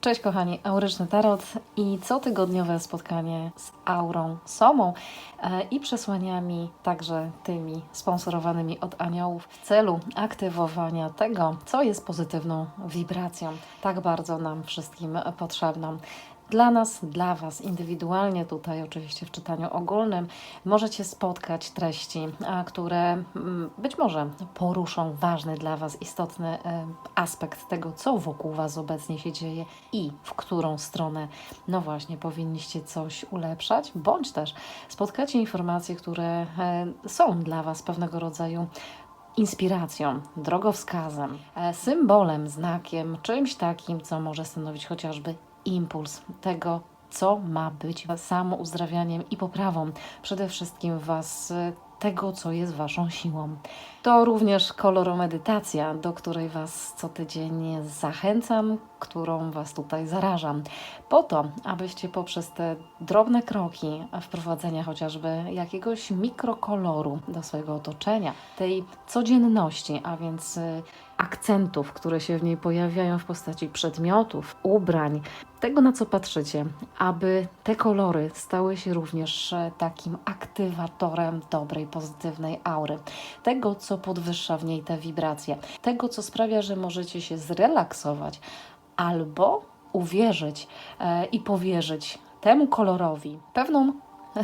Cześć kochani, Auryczny Tarot i cotygodniowe spotkanie z Aurą Somą e, i przesłaniami, także tymi sponsorowanymi od aniołów w celu aktywowania tego, co jest pozytywną wibracją, tak bardzo nam wszystkim potrzebną. Dla nas, dla Was indywidualnie, tutaj oczywiście w czytaniu ogólnym, możecie spotkać treści, które mm, być może poruszą ważny dla Was istotny e, aspekt tego, co wokół Was obecnie się dzieje i w którą stronę, no właśnie, powinniście coś ulepszać, bądź też spotkacie informacje, które e, są dla Was pewnego rodzaju inspiracją, drogowskazem, e, symbolem, znakiem, czymś takim, co może stanowić chociażby impuls tego, co ma być samouzdrawianiem i poprawą przede wszystkim Was e, tego, co jest Waszą siłą. To również koloromedytacja, do której Was co tydzień zachęcam, którą Was tutaj zarażam, po to, abyście poprzez te drobne kroki wprowadzenia chociażby jakiegoś mikrokoloru do swojego otoczenia, tej codzienności, a więc y, akcentów, które się w niej pojawiają w postaci przedmiotów, ubrań, tego na co patrzycie, aby te kolory stały się również takim aktywatorem dobrej, pozytywnej aury. Tego, co podwyższa w niej te wibracje, tego, co sprawia, że możecie się zrelaksować albo uwierzyć e, i powierzyć temu kolorowi pewną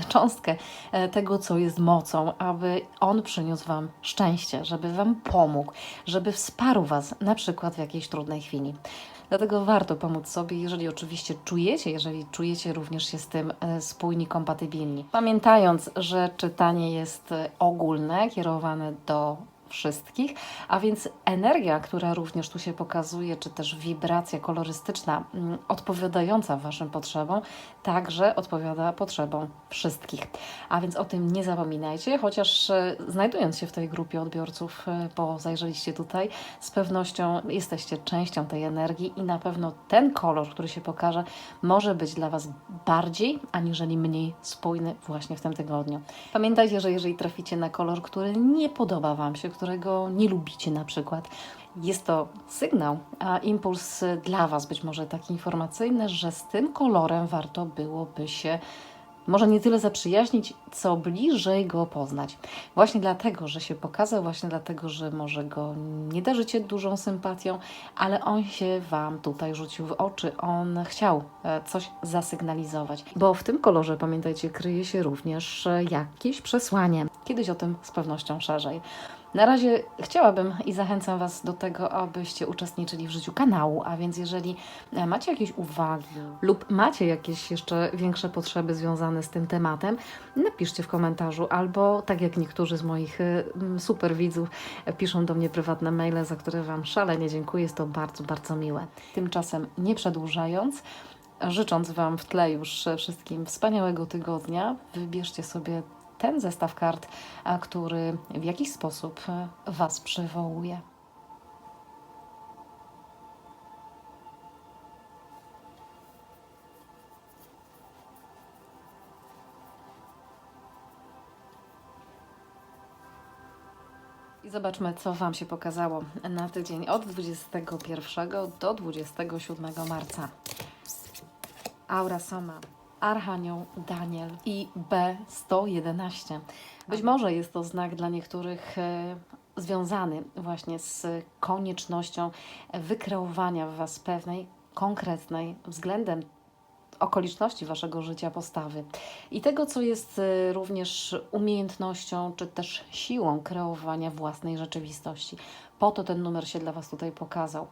cząstkę e, tego, co jest mocą, aby on przyniósł Wam szczęście, żeby Wam pomógł, żeby wsparł Was na przykład w jakiejś trudnej chwili. Dlatego warto pomóc sobie, jeżeli oczywiście czujecie, jeżeli czujecie również się z tym e, spójni, kompatybilni. Pamiętając, że czytanie jest e, ogólne, kierowane do wszystkich, a więc energia, która również tu się pokazuje, czy też wibracja kolorystyczna mm, odpowiadająca Waszym potrzebom, także odpowiada potrzebom wszystkich. A więc o tym nie zapominajcie, chociaż e, znajdując się w tej grupie odbiorców, e, bo zajrzeliście tutaj, z pewnością jesteście częścią tej energii i na pewno ten kolor, który się pokaże, może być dla Was bardziej, aniżeli mniej spójny właśnie w tym tygodniu. Pamiętajcie, że jeżeli traficie na kolor, który nie podoba Wam się, którego nie lubicie na przykład. Jest to sygnał, a impuls dla Was, być może taki informacyjny, że z tym kolorem warto byłoby się może nie tyle zaprzyjaźnić, co bliżej go poznać. Właśnie dlatego, że się pokazał, właśnie dlatego, że może go nie darzycie dużą sympatią, ale on się Wam tutaj rzucił w oczy, on chciał e, coś zasygnalizować. Bo w tym kolorze, pamiętajcie, kryje się również e, jakieś przesłanie. Kiedyś o tym z pewnością szerzej. Na razie chciałabym i zachęcam Was do tego, abyście uczestniczyli w życiu kanału, a więc jeżeli e, macie jakieś uwagi lub macie jakieś jeszcze większe potrzeby związane z tym tematem, napiszcie w komentarzu albo tak jak niektórzy z moich e, super widzów e, piszą do mnie prywatne maile, za które Wam szalenie dziękuję, jest to bardzo, bardzo miłe. Tymczasem nie przedłużając, Życząc Wam w tle już wszystkim wspaniałego tygodnia, wybierzcie sobie ten zestaw kart, który w jakiś sposób e, Was przywołuje. I zobaczmy, co Wam się pokazało na tydzień od 21 do 27 marca. Aura sama. Archanioł Daniel i B111. Być może jest to znak dla niektórych e, związany właśnie z koniecznością wykreowania w Was pewnej konkretnej względem okoliczności Waszego życia postawy i tego, co jest e, również umiejętnością czy też siłą kreowania własnej rzeczywistości. Po to ten numer się dla Was tutaj pokazał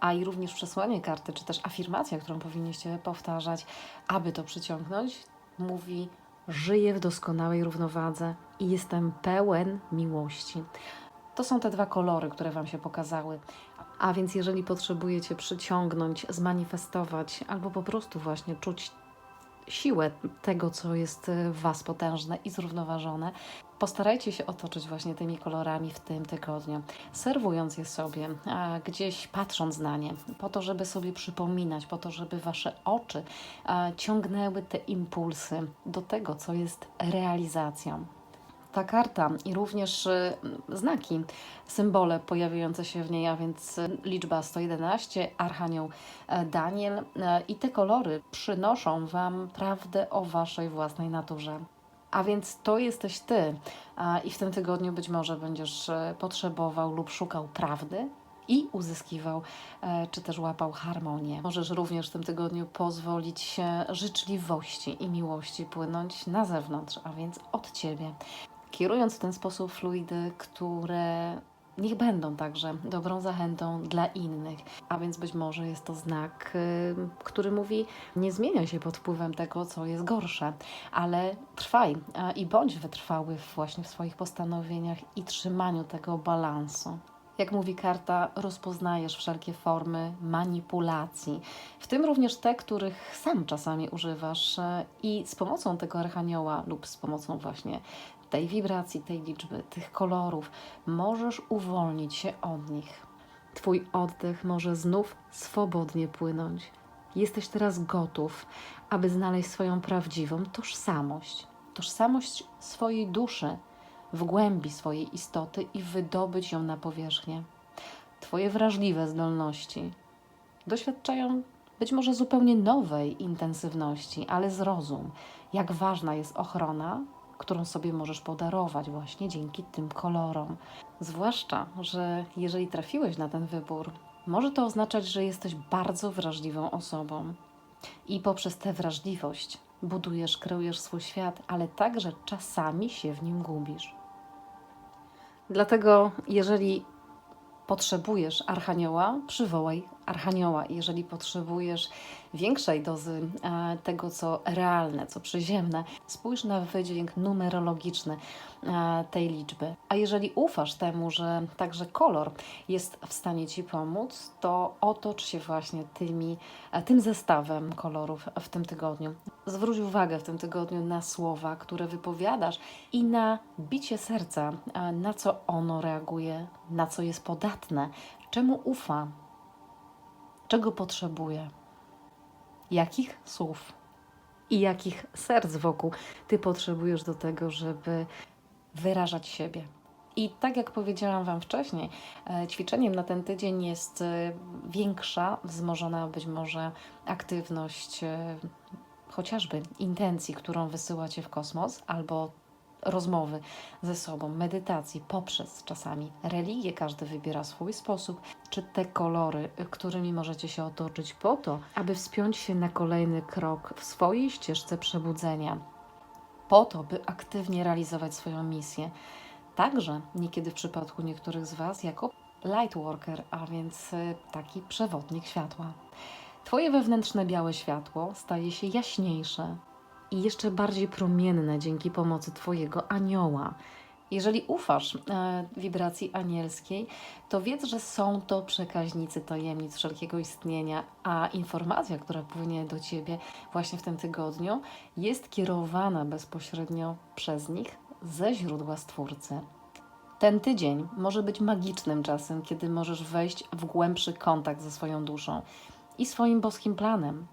a i również przesłanie karty, czy też afirmacja, którą powinniście powtarzać, aby to przyciągnąć, mówi: Żyję w doskonałej równowadze i jestem pełen miłości. To są te dwa kolory, które Wam się pokazały. A więc, jeżeli potrzebujecie przyciągnąć, zmanifestować, albo po prostu właśnie czuć siłę tego, co jest w Was potężne i zrównoważone, postarajcie się otoczyć właśnie tymi kolorami w tym tygodniu, serwując je sobie, gdzieś patrząc na nie, po to, żeby sobie przypominać, po to, żeby Wasze oczy ciągnęły te impulsy do tego, co jest realizacją. Ta karta i również y, znaki, symbole pojawiające się w niej, a więc y, liczba 111, Archanioł e, Daniel e, i te kolory przynoszą Wam prawdę o Waszej własnej naturze. A więc to jesteś Ty i w tym tygodniu być może będziesz e, potrzebował lub szukał prawdy i uzyskiwał, czy też łapał harmonię. Możesz również w tym tygodniu pozwolić się życzliwości i miłości płynąć na zewnątrz, a więc od Ciebie kierując w ten sposób fluidy, które niech będą także dobrą zachętą dla innych. A więc być może jest to znak, y, który mówi: nie zmieniaj się pod wpływem tego, co jest gorsze, ale trwaj i bądź wytrwały właśnie w swoich postanowieniach i trzymaniu tego balansu. Jak mówi karta, rozpoznajesz wszelkie formy manipulacji, w tym również te, których sam czasami używasz, e, i z pomocą tego archanioła lub z pomocą właśnie tej wibracji, tej liczby, tych kolorów, możesz uwolnić się od nich. Twój oddech może znów swobodnie płynąć. Jesteś teraz gotów, aby znaleźć swoją prawdziwą tożsamość, tożsamość swojej duszy w głębi swojej istoty i wydobyć ją na powierzchnię. Twoje wrażliwe zdolności doświadczają być może zupełnie nowej intensywności, ale zrozum, jak ważna jest ochrona którą sobie możesz podarować właśnie dzięki tym kolorom. Zwłaszcza, że jeżeli trafiłeś na ten wybór, może to oznaczać, że jesteś bardzo wrażliwą osobą. I poprzez tę wrażliwość budujesz, kreujesz swój świat, ale także czasami się w nim gubisz. Dlatego, jeżeli potrzebujesz archanioła, przywołaj archanioła. Jeżeli potrzebujesz większej dozy e, tego, co realne, co przyziemne, spójrz na wydźwięk numerologiczny e, tej liczby. A jeżeli ufasz temu, że także kolor jest w stanie Ci pomóc, to otocz się właśnie tymi, e, tym zestawem kolorów w tym tygodniu. Zwróć uwagę w tym tygodniu na słowa, które wypowiadasz i na bicie serca, na co ono reaguje, na co jest podatne, czemu ufa, czego potrzebuje, jakich słów i jakich serc wokół ty potrzebujesz do tego, żeby wyrażać siebie. I tak jak powiedziałam Wam wcześniej, e, ćwiczeniem na ten tydzień jest e, większa, wzmożona być może aktywność e, chociażby intencji, którą wysyłacie w kosmos, albo rozmowy ze sobą, medytacji poprzez czasami religię, każdy wybiera swój sposób, czy te kolory, którymi możecie się otoczyć po to, aby wspiąć się na kolejny krok w swojej ścieżce przebudzenia, po to, by aktywnie realizować swoją misję. Także niekiedy w przypadku niektórych z Was jako lightworker, a więc y, taki przewodnik światła. Twoje wewnętrzne białe światło staje się jaśniejsze, i jeszcze bardziej promienne dzięki pomocy Twojego anioła. Jeżeli ufasz e, wibracji anielskiej, to wiedz, że są to przekaźnicy tajemnic wszelkiego istnienia, a informacja, która płynie do Ciebie właśnie w tym tygodniu, jest kierowana bezpośrednio przez nich ze źródła Stwórcy. Ten tydzień może być magicznym czasem, kiedy możesz wejść w głębszy kontakt ze swoją duszą i swoim boskim planem,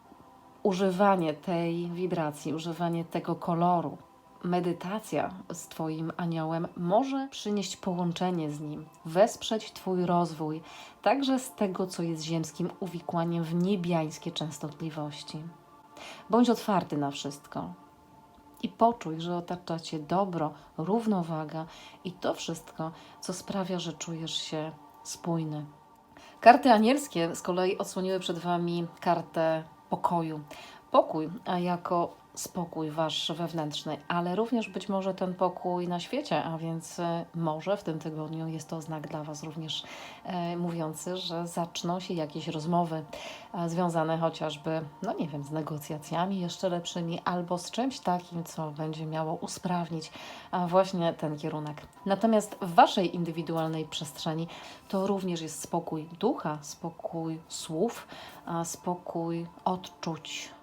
używanie tej wibracji, używanie tego koloru, medytacja z Twoim aniołem może przynieść połączenie z nim, wesprzeć Twój rozwój, także z tego, co jest ziemskim uwikłaniem w niebiańskie częstotliwości. Bądź otwarty na wszystko i poczuj, że otacza Cię dobro, równowaga i to wszystko, co sprawia, że czujesz się spójny. Karty anielskie z kolei odsłoniły przed Wami kartę pokoju. Pokój jako spokój wasz wewnętrzny, ale również być może ten pokój na świecie, a więc e, może w tym tygodniu jest to znak dla Was również e, mówiący, że zaczną się jakieś rozmowy e, związane chociażby, no nie wiem, z negocjacjami jeszcze lepszymi albo z czymś takim, co będzie miało usprawnić e, właśnie ten kierunek. Natomiast w Waszej indywidualnej przestrzeni to również jest spokój ducha, spokój słów, spokój odczuć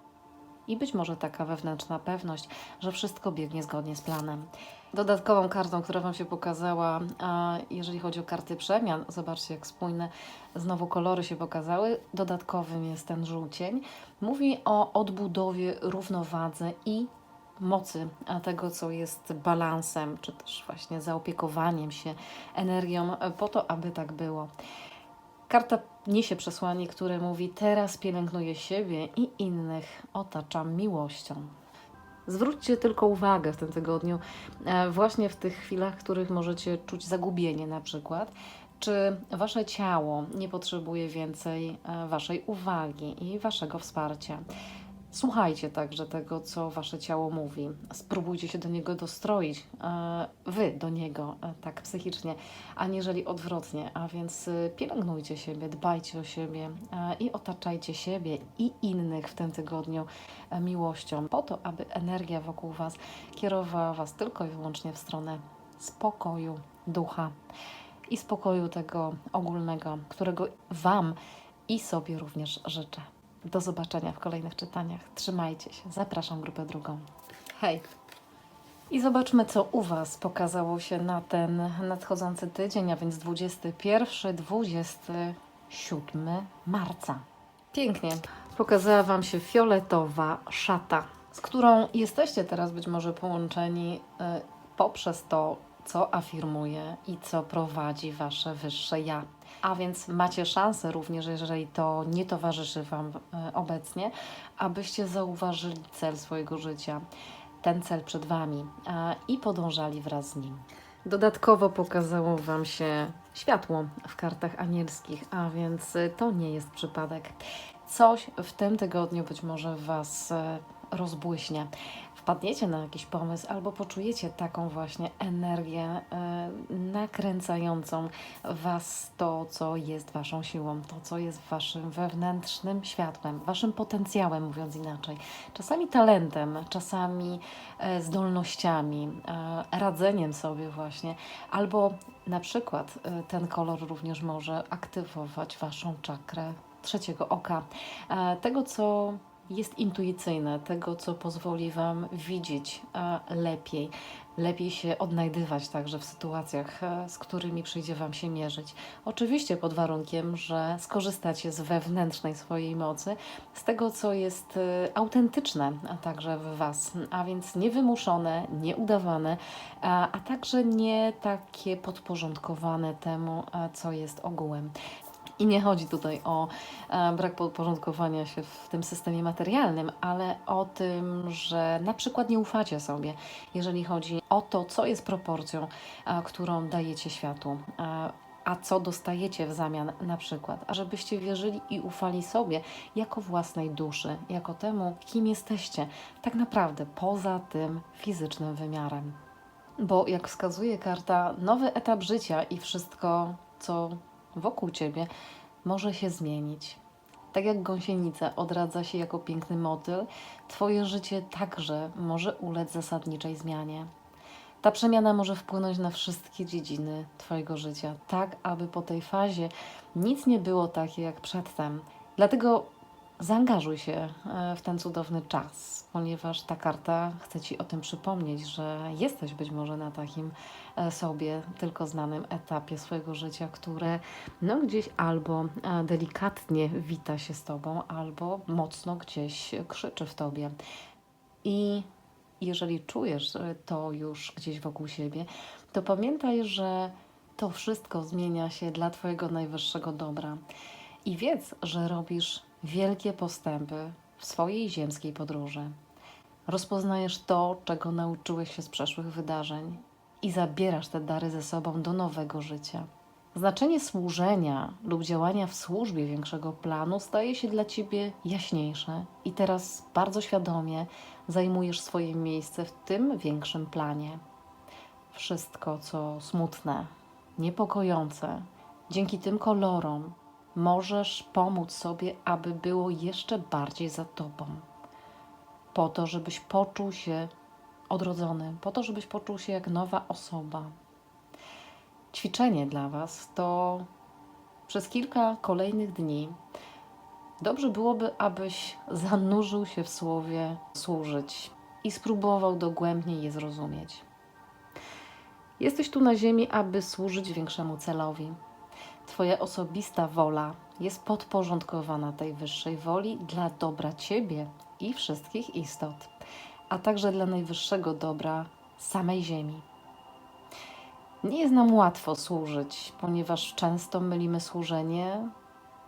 i być może taka wewnętrzna pewność, że wszystko biegnie zgodnie z planem. Dodatkową kartą, która Wam się pokazała, a jeżeli chodzi o karty przemian, zobaczcie jak spójne znowu kolory się pokazały. Dodatkowym jest ten żółcień. Mówi o odbudowie, równowadze i mocy, tego, co jest balansem, czy też właśnie zaopiekowaniem się energią, po to, aby tak było. Karta niesie przesłanie, które mówi: Teraz pielęgnuję siebie i innych otaczam miłością. Zwróćcie tylko uwagę w tym tygodniu, e, właśnie w tych chwilach, w których możecie czuć zagubienie, na przykład, czy wasze ciało nie potrzebuje więcej e, waszej uwagi i waszego wsparcia. Słuchajcie także tego, co wasze ciało mówi. Spróbujcie się do niego dostroić, e, wy do niego, e, tak psychicznie, aniżeli odwrotnie. A więc e, pielęgnujcie siebie, dbajcie o siebie i otaczajcie siebie i innych w tym tygodniu miłością, po to, aby energia wokół was kierowała was tylko i wyłącznie w stronę spokoju ducha i spokoju tego ogólnego, którego Wam i sobie również życzę. Do zobaczenia w kolejnych czytaniach. Trzymajcie się. Zapraszam grupę drugą. Hej! I zobaczmy, co u Was pokazało się na ten nadchodzący tydzień, a więc 21-27 marca. Pięknie. Pokazała Wam się fioletowa szata, z którą jesteście teraz być może połączeni y, poprzez to, co afirmuje i co prowadzi Wasze wyższe ja. A więc macie szansę również, jeżeli to nie towarzyszy Wam e, obecnie, abyście zauważyli cel swojego życia, ten cel przed Wami i podążali wraz z nim. Dodatkowo pokazało Wam się światło w kartach anielskich, a więc e, to nie jest przypadek. Coś w tym tygodniu być może Was e, rozbłyśnie wpadniecie na jakiś pomysł albo poczujecie taką właśnie energię e, nakręcającą Was to, co jest Waszą siłą, to, co jest Waszym wewnętrznym światłem, Waszym potencjałem, mówiąc inaczej. Czasami talentem, czasami e, zdolnościami, e, radzeniem sobie właśnie, albo na przykład ten kolor również może aktywować Waszą czakrę trzeciego oka, tego, co jest intuicyjne, tego, co pozwoli Wam widzieć lepiej, lepiej się odnajdywać także w sytuacjach, e, z którymi przyjdzie Wam się mierzyć. Oczywiście pod warunkiem, że skorzystacie z wewnętrznej swojej mocy, z tego, co jest e, autentyczne także w Was, a więc niewymuszone, nieudawane, a, a także nie takie podporządkowane temu, e, co jest ogółem. I nie chodzi tutaj o e, brak podporządkowania się w tym systemie materialnym, ale o tym, że na przykład nie ufacie sobie, jeżeli chodzi o to, co jest proporcją, e, którą dajecie światu. E, a co dostajecie w zamian na przykład, a żebyście wierzyli i ufali sobie jako własnej duszy, jako temu, kim jesteście, tak naprawdę poza tym fizycznym wymiarem. Bo jak wskazuje karta, nowy etap życia i wszystko, co wokół ciebie może się zmienić. Tak jak gąsienica odradza się jako piękny motyl, twoje życie także może ulec zasadniczej zmianie. Ta przemiana może wpłynąć na wszystkie dziedziny Twojego życia, tak aby po tej fazie nic nie było takie jak przedtem. Dlatego zaangażuj się e, w ten cudowny czas, ponieważ ta karta chce Ci o tym przypomnieć, że jesteś być może na takim e, sobie tylko znanym etapie swojego życia, które no gdzieś albo e, delikatnie wita się z Tobą, albo mocno gdzieś krzyczy w Tobie. I jeżeli czujesz to już gdzieś wokół siebie, to pamiętaj, że to wszystko zmienia się dla Twojego najwyższego dobra. I wiedz, że robisz wielkie postępy w swojej ziemskiej podróży. Rozpoznajesz to, czego nauczyłeś się z przeszłych wydarzeń i zabierasz te dary ze sobą do nowego życia. Znaczenie służenia lub działania w służbie większego planu staje się dla ciebie jaśniejsze i teraz bardzo świadomie zajmujesz swoje miejsce w tym większym planie. Wszystko, co smutne, niepokojące, dzięki tym kolorom możesz pomóc sobie, aby było jeszcze bardziej za tobą. Po to, żebyś poczuł się odrodzony, po to, żebyś poczuł się jak nowa osoba. Ćwiczenie dla Was to przez kilka kolejnych dni dobrze byłoby, abyś zanurzył się w słowie służyć i spróbował dogłębnie je zrozumieć. Jesteś tu na ziemi, aby służyć większemu celowi. Twoja osobista wola jest podporządkowana tej wyższej woli dla dobra Ciebie i wszystkich istot. a także dla najwyższego dobra samej Ziemi. Nie jest nam łatwo służyć, ponieważ często mylimy służenie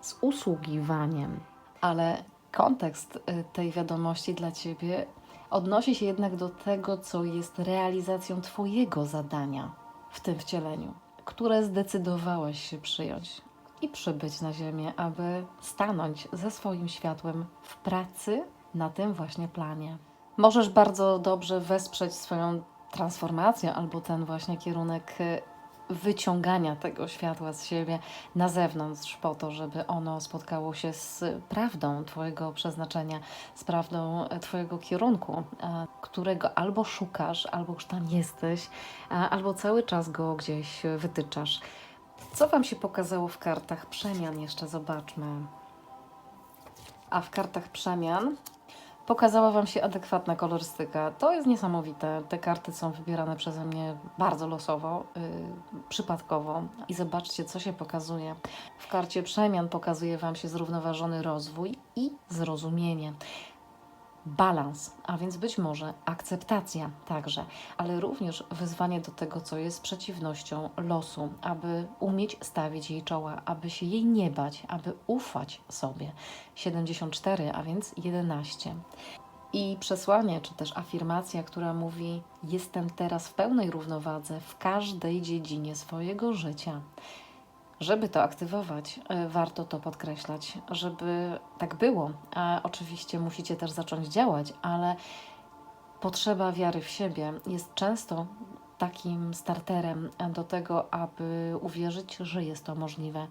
z usługiwaniem, ale kontekst y, tej wiadomości dla Ciebie odnosi się jednak do tego, co jest realizacją Twojego zadania w tym wcieleniu, które zdecydowałeś się przyjąć i przybyć na Ziemię, aby stanąć ze swoim światłem w pracy na tym właśnie planie. Możesz bardzo dobrze wesprzeć swoją transformację albo ten właśnie kierunek y, wyciągania tego światła z siebie na zewnątrz, po to, żeby ono spotkało się z prawdą Twojego przeznaczenia, z prawdą e, Twojego kierunku, e, którego albo szukasz, albo już tam jesteś, e, albo cały czas go gdzieś wytyczasz. Co Wam się pokazało w kartach przemian? Jeszcze zobaczmy. A w kartach przemian pokazała Wam się adekwatna kolorystyka. To jest niesamowite. Te karty są wybierane przeze mnie bardzo losowo, yy, przypadkowo. I zobaczcie, co się pokazuje. W karcie przemian pokazuje Wam się zrównoważony rozwój i zrozumienie. Balans, a więc być może akceptacja także, ale również wyzwanie do tego, co jest przeciwnością losu, aby umieć stawić jej czoła, aby się jej nie bać, aby ufać sobie. 74, a więc 11. I przesłanie, czy też afirmacja, która mówi: Jestem teraz w pełnej równowadze w każdej dziedzinie swojego życia. Żeby to aktywować, y, warto to podkreślać, żeby tak było. A oczywiście musicie też zacząć działać, ale potrzeba wiary w siebie jest często takim starterem do tego, aby uwierzyć, że jest to możliwe.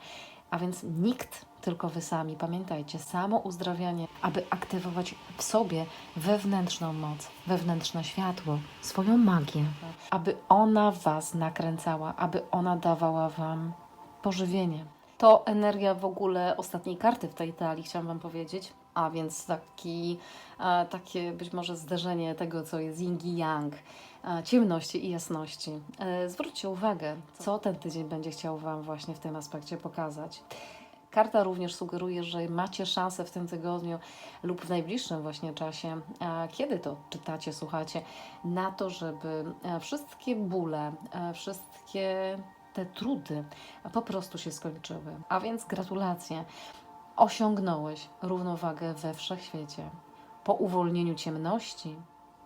A więc nikt, tylko wy sami. Pamiętajcie, samo uzdrawianie, aby aktywować w sobie wewnętrzną moc, wewnętrzne światło, swoją magię, aby ona was nakręcała, aby ona dawała wam pożywienie. To energia w ogóle ostatniej karty w tej talii, chciałam Wam powiedzieć. A więc taki, e, takie być może zderzenie tego, co jest yin i yang, e, ciemności i jasności. E, zwróćcie uwagę, co ten tydzień będzie chciał Wam właśnie w tym aspekcie pokazać. Karta również sugeruje, że macie szansę w tym tygodniu lub w najbliższym właśnie czasie, kiedy to czytacie, słuchacie, na to, żeby wszystkie bóle, wszystkie te trudy po prostu się skończyły. A więc gratulacje. Osiągnąłeś równowagę we wszechświecie. Po uwolnieniu ciemności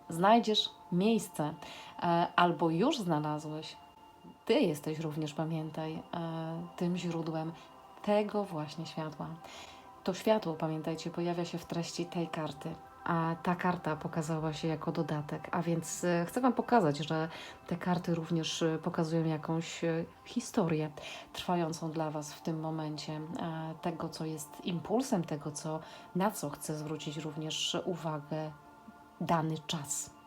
znajdziesz miejsce, e, albo już znalazłeś. Ty jesteś również, pamiętaj, e, tym źródłem tego właśnie światła. To światło, pamiętajcie, pojawia się w treści tej karty a ta karta pokazała się jako dodatek. A więc e, chcę Wam pokazać, że te karty również e, pokazują jakąś e, historię trwającą dla Was w tym momencie, tego, co jest impulsem, tego, co, na co chcę zwrócić również uwagę dany czas.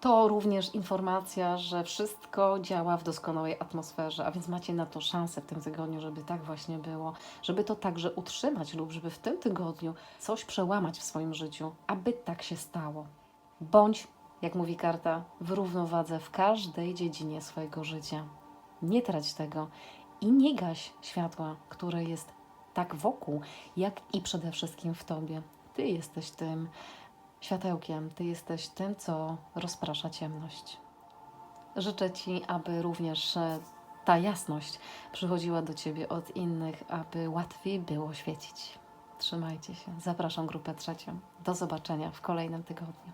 To również informacja, że wszystko działa w doskonałej atmosferze, a więc macie na to szansę w tym tygodniu, żeby tak właśnie było, żeby to także utrzymać lub żeby w tym tygodniu coś przełamać w swoim życiu, aby tak się stało. Bądź, jak mówi karta, w równowadze w każdej dziedzinie swojego życia. Nie trać tego i nie gaś światła, które jest tak wokół, jak i przede wszystkim w tobie. Ty jesteś tym, światełkiem. Ty jesteś tym, co rozprasza ciemność. Życzę Ci, aby również e, ta jasność przychodziła do Ciebie od innych, aby łatwiej było świecić. Trzymajcie się. Zapraszam grupę trzecią. Do zobaczenia w kolejnym tygodniu.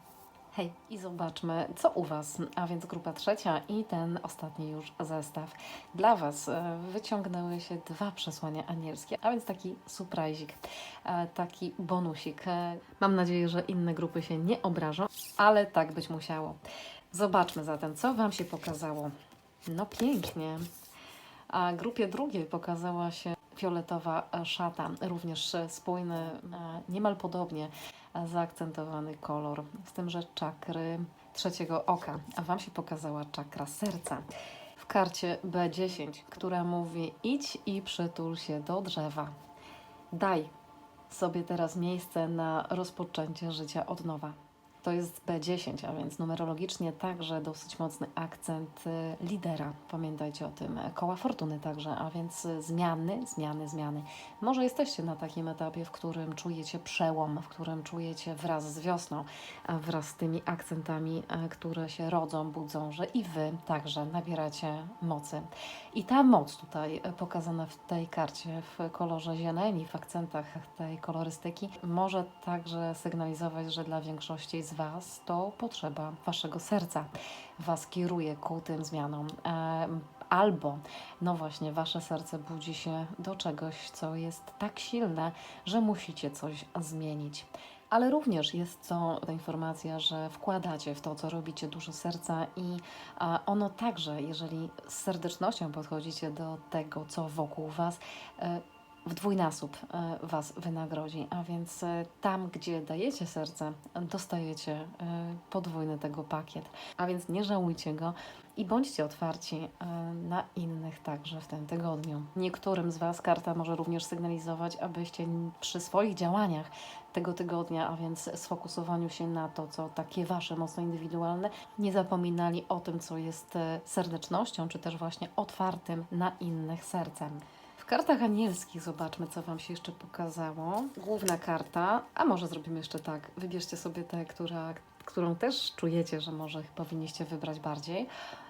Hej, i zobaczmy, co u Was, a więc grupa trzecia i ten ostatni już zestaw. Dla Was e, wyciągnęły się dwa przesłania anielskie, a więc taki surprizik, e, taki bonusik. E, Mam nadzieję, że inne grupy się nie obrażą, ale tak być musiało. Zobaczmy zatem, co Wam się pokazało. No pięknie. A grupie drugiej pokazała się fioletowa szata, również spójny, niemal podobnie zaakcentowany kolor, z tym, że czakry trzeciego oka, a Wam się pokazała czakra serca. W karcie B10, która mówi idź i przytul się do drzewa. Daj sobie teraz miejsce na rozpoczęcie życia od nowa. To jest B10, a więc numerologicznie także dosyć mocny akcent y, lidera. Pamiętajcie o tym. Koła fortuny także, a więc y, zmiany, zmiany, zmiany. Może jesteście na takim etapie, w którym czujecie przełom, w którym czujecie wraz z wiosną, wraz z tymi akcentami, e, które się rodzą, budzą, że i Wy także nabieracie mocy. I ta moc tutaj e, pokazana w tej karcie w kolorze zieleni, w akcentach tej kolorystyki, może także sygnalizować, że dla większości z Was to potrzeba Waszego serca. Was kieruje ku tym zmianom. Albo, no właśnie, Wasze serce budzi się do czegoś, co jest tak silne, że musicie coś zmienić. Ale również jest to informacja, że wkładacie w to, co robicie, dużo serca i ono także, jeżeli z serdecznością podchodzicie do tego, co wokół Was, e, w dwójnasób e, Was wynagrodzi. A więc e, tam, gdzie dajecie serce, dostajecie e, podwójny tego pakiet. A więc nie żałujcie go i bądźcie otwarci na innych także w tym tygodniu. Niektórym z Was karta może również sygnalizować, abyście przy swoich działaniach tego tygodnia, a więc sfokusowaniu się na to, co takie Wasze mocno indywidualne, nie zapominali o tym, co jest serdecznością, czy też właśnie otwartym na innych sercem. W kartach anielskich zobaczmy, co Wam się jeszcze pokazało. Główna karta, a może zrobimy jeszcze tak. Wybierzcie sobie tę, która, którą też czujecie, że może powinniście wybrać bardziej,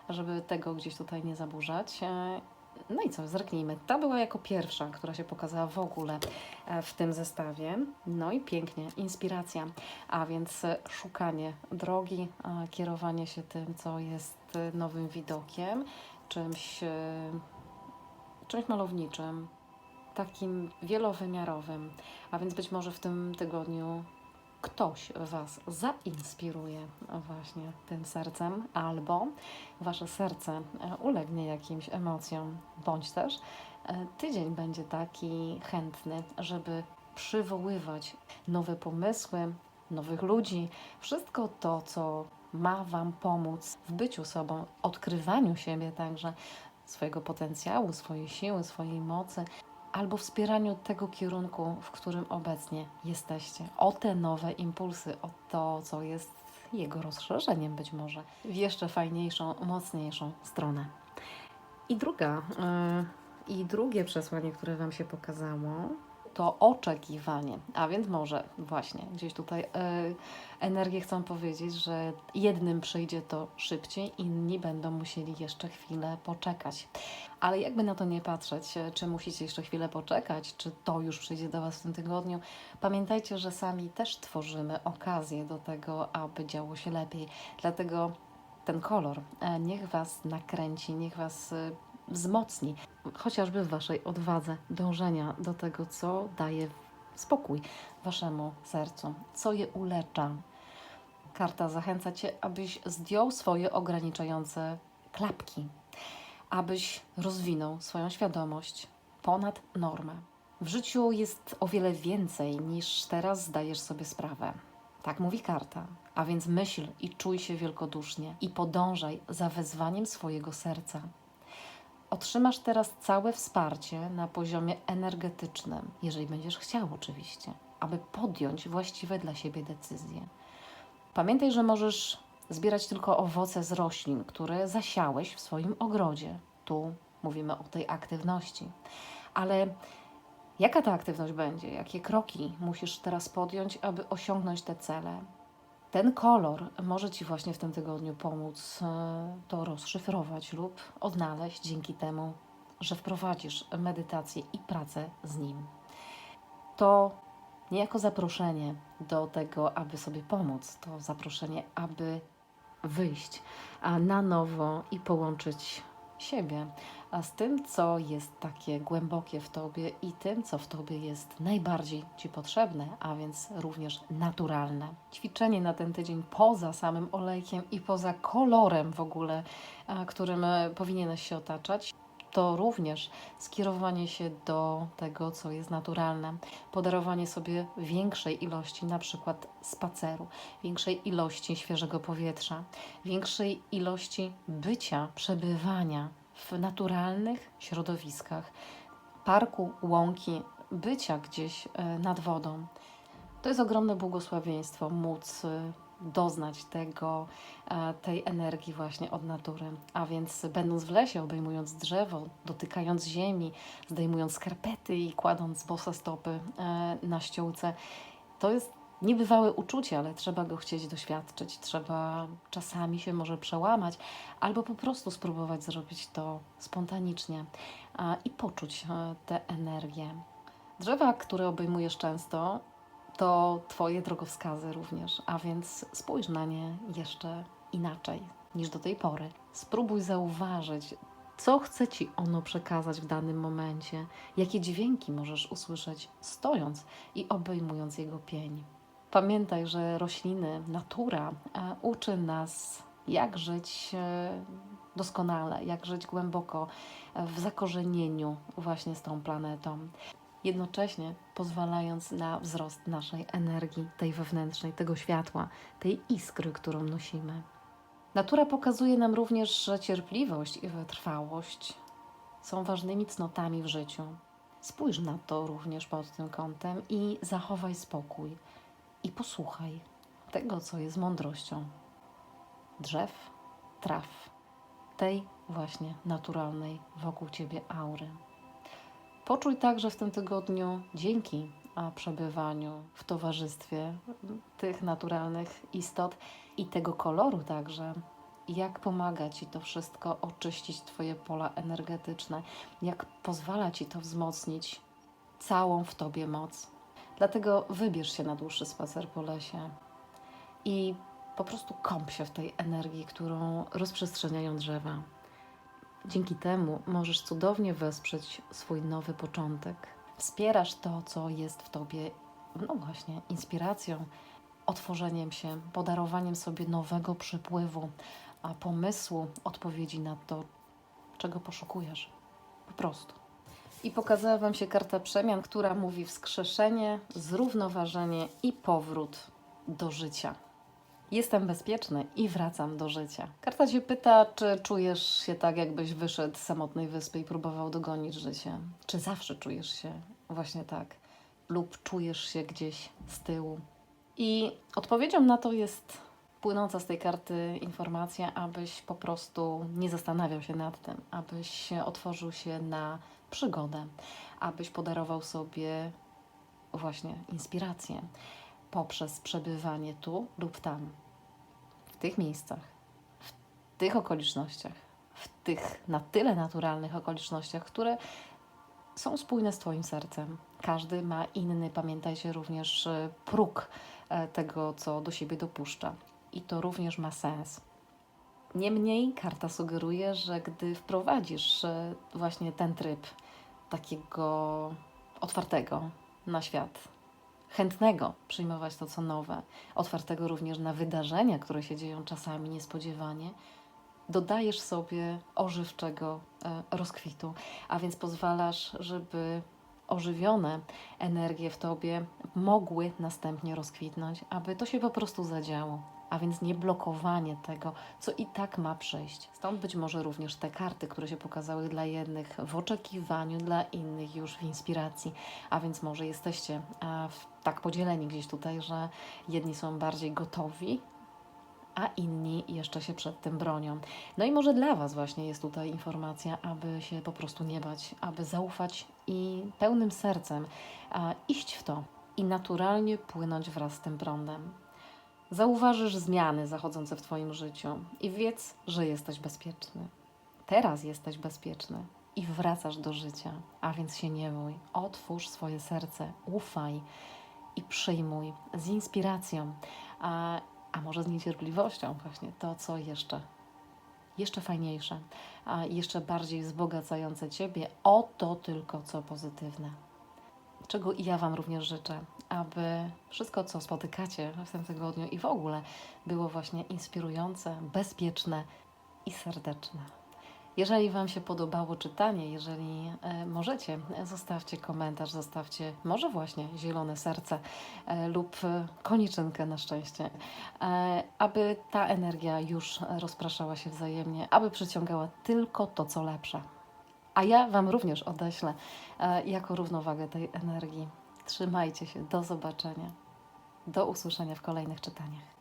żeby tego gdzieś tutaj nie zaburzać. E, No i co, zerknijmy. Ta była jako pierwsza, która się pokazała w ogóle e, w tym zestawie. No i pięknie, inspiracja, a więc szukanie drogi, kierowanie się tym, co jest e, nowym widokiem, czymś czymś malowniczym, takim wielowymiarowym, a więc być może w tym tygodniu ktoś Was zainspiruje właśnie tym sercem, albo Wasze serce e, ulegnie jakimś emocjom, bądź też e, tydzień będzie taki chętny, żeby przywoływać nowe pomysły, nowych ludzi, wszystko to, co ma Wam pomóc w byciu sobą, odkrywaniu siebie także, swojego potencjału, swojej siły, swojej mocy, albo wspieraniu tego kierunku, w którym obecnie jesteście. O te nowe impulsy, o to, co jest jego rozszerzeniem być może w jeszcze fajniejszą, mocniejszą stronę. I druga, yy, i drugie przesłanie, które Wam się pokazało, to oczekiwanie. A więc może właśnie gdzieś tutaj yy, energie chcą powiedzieć, że jednym przyjdzie to szybciej, inni będą musieli jeszcze chwilę poczekać. Ale jakby na to nie patrzeć, e, czy musicie jeszcze chwilę poczekać, czy to już przyjdzie do Was w tym tygodniu, pamiętajcie, że sami też tworzymy okazję do tego, aby działo się lepiej. Dlatego ten kolor e, niech Was nakręci, niech Was e, wzmocni, chociażby w Waszej odwadze dążenia do tego, co daje spokój Waszemu sercu, co je ulecza. Karta zachęca Cię, abyś zdjął swoje ograniczające klapki, abyś rozwinął swoją świadomość ponad normę. W życiu jest o wiele więcej niż teraz zdajesz sobie sprawę. Tak mówi karta. A więc myśl i czuj się wielkodusznie i podążaj za wezwaniem swojego serca. Otrzymasz teraz całe wsparcie na poziomie energetycznym, jeżeli będziesz chciał oczywiście, aby podjąć właściwe dla siebie decyzje. Pamiętaj, że możesz zbierać tylko owoce z roślin, które zasiałeś w swoim ogrodzie. Tu mówimy o tej aktywności. Ale jaka ta aktywność będzie? Jakie kroki musisz teraz podjąć, aby osiągnąć te cele? Ten kolor może Ci właśnie w tym tygodniu pomóc e, to rozszyfrować lub odnaleźć dzięki temu, że wprowadzisz medytację i pracę z nim. To niejako zaproszenie do tego, aby sobie pomóc, to zaproszenie, aby wyjść na nowo i połączyć siebie a z tym, co jest takie głębokie w Tobie i tym, co w Tobie jest najbardziej Ci potrzebne, a więc również naturalne. Ćwiczenie na ten tydzień poza samym olejkiem i poza kolorem w ogóle, którym e, powinieneś się otaczać, to również skierowanie się do tego, co jest naturalne, podarowanie sobie większej ilości, na przykład spaceru, większej ilości świeżego powietrza, większej ilości bycia, przebywania w naturalnych środowiskach, parku, łąki, bycia gdzieś e, nad wodą. To jest ogromne błogosławieństwo móc e, doznać tego, e, tej energii właśnie od natury. A więc będąc w lesie, obejmując drzewo, dotykając ziemi, zdejmując skarpety i kładąc bose stopy e, na ściółce, to jest niebywałe uczucie, ale trzeba go chcieć doświadczyć. Trzeba czasami się może przełamać, albo po prostu spróbować zrobić to spontanicznie a, i poczuć e, tę energię. Drzewa, które obejmujesz często, to Twoje drogowskazy również, a więc spójrz na nie jeszcze inaczej niż do tej pory. Spróbuj zauważyć, co chce Ci ono przekazać w danym momencie, jakie dźwięki możesz usłyszeć stojąc i obejmując jego pień. Pamiętaj, że rośliny, natura e, uczy nas, jak żyć e, doskonale, jak żyć głęboko w zakorzenieniu właśnie z tą planetą jednocześnie pozwalając na wzrost naszej energii, tej wewnętrznej, tego światła, tej iskry, którą nosimy. Natura pokazuje nam również, że cierpliwość i wytrwałość są ważnymi cnotami w życiu. Spójrz na to również pod tym kątem i zachowaj spokój i posłuchaj tego, co jest mądrością drzew, traw, tej właśnie naturalnej wokół ciebie aury. Poczuj także w tym tygodniu, dzięki przebywaniu w towarzystwie tych naturalnych istot i tego koloru także, jak pomaga Ci to wszystko oczyścić Twoje pola energetyczne, jak pozwala Ci to wzmocnić całą w Tobie moc. Dlatego wybierz się na dłuższy spacer po lesie i po prostu kąp się w tej energii, którą rozprzestrzeniają drzewa. Dzięki temu możesz cudownie wesprzeć swój nowy początek. Wspierasz to, co jest w tobie, no właśnie, inspiracją, otworzeniem się, podarowaniem sobie nowego przypływu, a pomysłu, odpowiedzi na to, czego poszukujesz. Po prostu. I pokazała Wam się karta przemian, która mówi wskrzeszenie, zrównoważenie i powrót do życia. Jestem bezpieczny i wracam do życia. Karta Cię pyta, czy czujesz się tak, jakbyś wyszedł z samotnej wyspy i próbował dogonić życie? Czy zawsze czujesz się właśnie tak? Lub czujesz się gdzieś z tyłu? I odpowiedzią na to jest płynąca z tej karty informacja, abyś po prostu nie zastanawiał się nad tym, abyś otworzył się na przygodę, abyś podarował sobie właśnie inspirację poprzez przebywanie tu lub tam, w tych miejscach, w tych okolicznościach, w tych na tyle naturalnych okolicznościach, które są spójne z Twoim sercem. Każdy ma inny, pamiętajcie, również e, próg e, tego, co do siebie dopuszcza. I to również ma sens. Niemniej karta sugeruje, że gdy wprowadzisz e, właśnie ten tryb takiego otwartego na świat, chętnego przyjmować to, co nowe, otwartego również na wydarzenia, które się dzieją czasami niespodziewanie, dodajesz sobie ożywczego e, rozkwitu, a więc pozwalasz, żeby ożywione energie w tobie mogły następnie rozkwitnąć, aby to się po prostu zadziało. A więc nie blokowanie tego, co i tak ma przyjść. Stąd być może również te karty, które się pokazały dla jednych w oczekiwaniu, dla innych już w inspiracji. A więc może jesteście e, tak podzieleni gdzieś tutaj, że jedni są bardziej gotowi a inni jeszcze się przed tym bronią. No i może dla Was właśnie jest tutaj informacja, aby się po prostu nie bać, aby zaufać i pełnym sercem a, iść w to i naturalnie płynąć wraz z tym prądem. Zauważysz zmiany zachodzące w Twoim życiu i wiedz, że jesteś bezpieczny. Teraz jesteś bezpieczny i wracasz do życia, a więc się nie bój. Otwórz swoje serce, ufaj i przyjmuj z inspiracją. A a może z niecierpliwością właśnie to, co jeszcze, jeszcze fajniejsze, a jeszcze bardziej wzbogacające Ciebie o to tylko, co pozytywne. Czego i ja Wam również życzę, aby wszystko, co spotykacie w tym tygodniu i w ogóle było właśnie inspirujące, bezpieczne i serdeczne. Jeżeli Wam się podobało czytanie, jeżeli e, możecie, zostawcie komentarz, zostawcie może właśnie zielone serce e, lub e, koniczynkę na szczęście, aby ta energia już rozpraszała się wzajemnie, aby przyciągała tylko to, co lepsze. A ja Wam również odeślę e, jako równowagę tej energii. Trzymajcie się, do zobaczenia, do usłyszenia w kolejnych czytaniach.